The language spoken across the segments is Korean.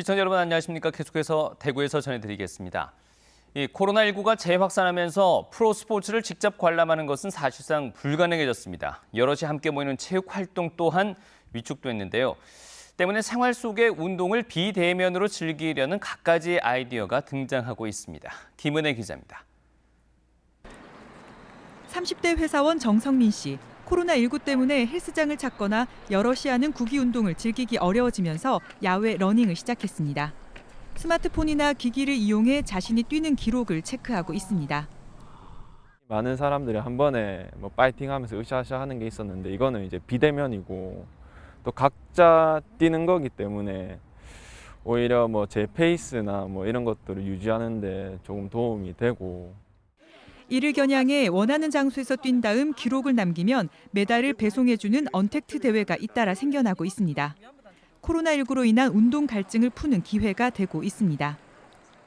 시청자 여러분 안녕하십니까? 계속해서 대구에서 전해드리겠습니다. 이 코로나19가 재확산하면서 프로 스포츠를 직접 관람하는 것은 사실상 불가능해졌습니다. 여럿이 함께 모이는 체육 활동 또한 위축됐는데요. 때문에 생활 속의 운동을 비대면으로 즐기려는 갖가지 아이디어가 등장하고 있습니다. 김은혜 기자입니다. 30대 회사원 정성민 씨. 코로나19 때문에 헬스장을 찾거나 여럿이 하는 구기 운동을 즐기기 어려워지면서 야외 러닝을 시작했습니다. 스마트폰이나 기기를 이용해 자신이 뛰는 기록을 체크하고 있습니다. 많은 사람들이 한 번에 뭐 파이팅 하면서 으쌰으쌰 하는 게 있었는데 이거는 이제 비대면이고 또 각자 뛰는 거기 때문에 오히려 뭐 제 페이스나 뭐 이런 것들을 유지하는데 조금 도움이 되고 이를 겨냥해 원하는 장소에서 뛴 다음 기록을 남기면 메달을 배송해주는 언택트 대회가 잇따라 생겨나고 있습니다. 코로나19로 인한 운동 갈증을 푸는 기회가 되고 있습니다.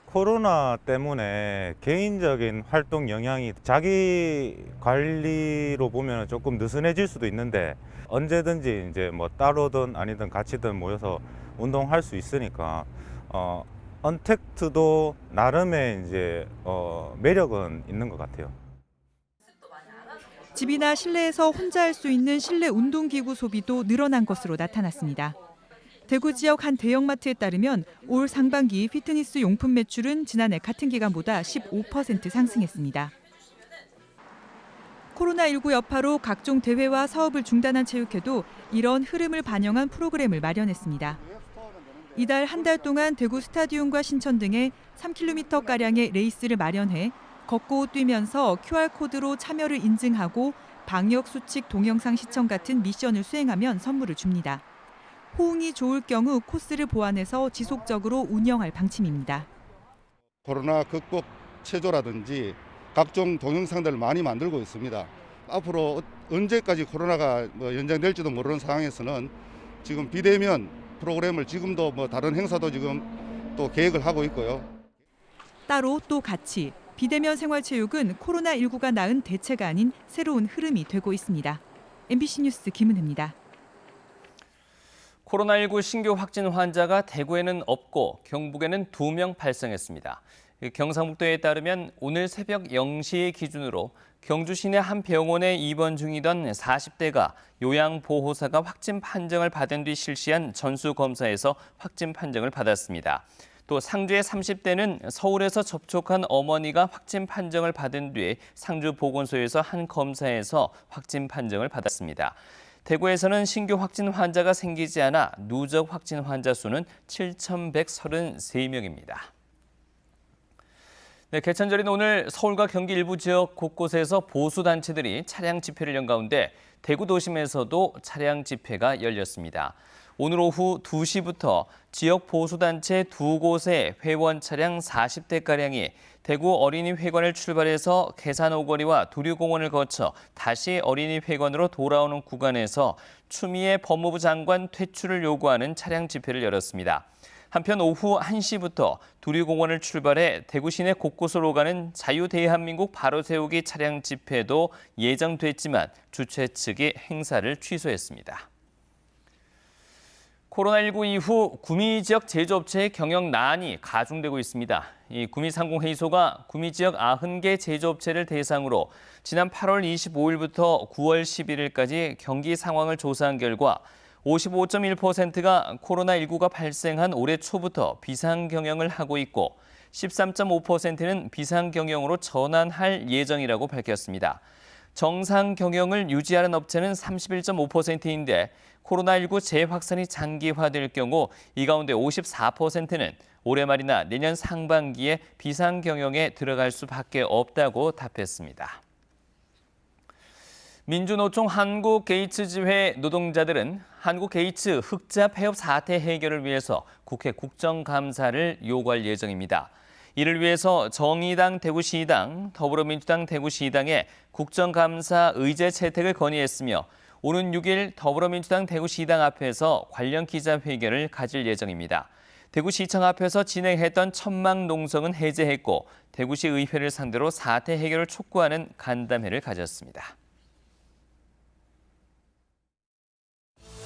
코로나 때문에 개인적인 활동 영향이 자기 관리로 보면 조금 느슨해질 수도 있는데 언제든지 이제 뭐 따로든 아니든 같이든 모여서 운동할 수 있으니까 어 언택트도 나름의 이제 어 매력은 있는 것 같아요. 집이나 실내에서 혼자 할 수 있는 실내 운동기구 소비도 늘어난 것으로 나타났습니다. 대구 지역 한 대형마트에 따르면 올 상반기 피트니스 용품 매출은 지난해 같은 기간보다 15% 상승했습니다. 코로나19 여파로 각종 대회와 사업을 중단한 체육회도 이런 흐름을 반영한 프로그램을 마련했습니다. 이달 한 달 동안 대구 스타디움과 신천 등에 3km가량의 레이스를 마련해 걷고 뛰면서 QR코드로 참여를 인증하고 방역 수칙 동영상 시청 같은 미션을 수행하면 선물을 줍니다. 호응이 좋을 경우 코스를 보완해서 지속적으로 운영할 방침입니다. 코로나 극복 체조라든지 각종 동영상들을 많이 만들고 있습니다. 앞으로 언제까지 코로나가 뭐 연장될지도 모르는 상황에서는 지금 비대면 프로그램을 지금도 뭐 다른 행사도 지금 또 계획을 하고 있고요. 따로 또 같이 비대면 생활체육은 코로나19가 낳은 대체가 아닌 새로운 흐름이 되고 있습니다. MBC 뉴스 김은혜입니다. 코로나19 신규 확진 환자가 대구에는 없고 경북에는 두명 발생했습니다. 경상북도에 따르면 오늘 새벽 0시 기준으로 경주 시내 한 병원에 입원 중이던 40대가 요양보호사가 확진 판정을 받은 뒤 실시한 전수검사에서 확진 판정을 받았습니다. 또 상주의 30대는 서울에서 접촉한 어머니가 확진 판정을 받은 뒤 상주 보건소에서 한 검사에서 확진 판정을 받았습니다. 대구에서는 신규 확진 환자가 생기지 않아 누적 확진 환자 수는 7,133명입니다. 네, 개천절인 오늘 서울과 경기 일부 지역 곳곳에서 보수 단체들이 차량 집회를 연 가운데 대구 도심에서도 차량 집회가 열렸습니다. 오늘 오후 2시부터 지역 보수 단체 두 곳의 회원 차량 40대 가량이 대구 어린이 회관을 출발해서 계산 오거리와 두류공원을 거쳐 다시 어린이 회관으로 돌아오는 구간에서 추미애 법무부 장관 퇴출을 요구하는 차량 집회를 열었습니다. 한편 오후 1시부터 두류공원을 출발해 대구 시내 곳곳으로 가는 자유대한민국 바로세우기 차량 집회도 예정됐지만 주최 측이 행사를 취소했습니다. 코로나19 이후 구미 지역 제조업체의 경영 난이 가중되고 있습니다. 이 구미 상공회의소가 구미 지역 90개 제조업체를 대상으로 지난 8월 25일부터 9월 11일까지 경기 상황을 조사한 결과 55.1%가 코로나19가 발생한 올해 초부터 비상 경영을 하고 있고 13.5%는 비상 경영으로 전환할 예정이라고 밝혔습니다. 정상 경영을 유지하는 업체는 31.5%인데 코로나19 재확산이 장기화될 경우 이 가운데 54%는 올해 말이나 내년 상반기에 비상 경영에 들어갈 수밖에 없다고 답했습니다. 민주노총 한국 게이츠 지회 노동자들은 한국 게이츠 흑자 폐업 사태 해결을 위해서 국회 국정감사를 요구할 예정입니다. 이를 위해서 정의당 대구시당, 더불어민주당 대구시당에 국정감사 의제 채택을 건의했으며 오는 6일 더불어민주당 대구시당 앞에서 관련 기자회견을 가질 예정입니다. 대구시청 앞에서 진행했던 천막 농성은 해제했고 대구시 의회를 상대로 사태 해결을 촉구하는 간담회를 가졌습니다.